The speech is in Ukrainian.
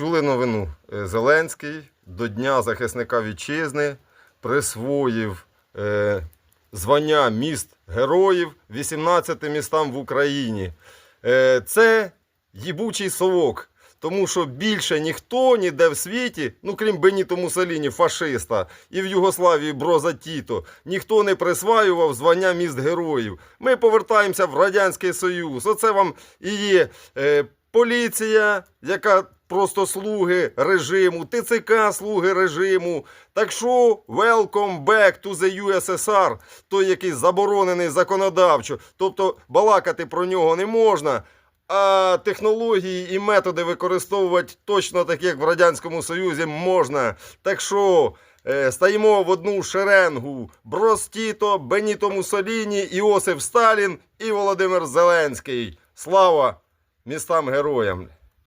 чули новину? Е, Зеленський до Дня захисника вітчизни присвоїв е, звання міст героїв 18 містам в Україні. Е, це їбучий совок. Тому що більше ніхто ніде в світі, ну крім Беніто Мусоліні, фашиста, і в Югославії Броза Тіто, ніхто не присваював звання міст героїв. Ми повертаємося в Радянський Союз. Оце вам і є е, поліція, яка просто слуги режиму, ТЦК слуги режиму. Так що welcome back to the USSR, той, який заборонений законодавчо. Тобто балакати про нього не можна. А технології і методи використовувати точно так, як в Радянському Союзі, можна. Так що е, стаємо в одну шеренгу: Брос Тіто, Беніто Муссоліні, Іосиф Сталін і Володимир Зеленський. Слава містам героям!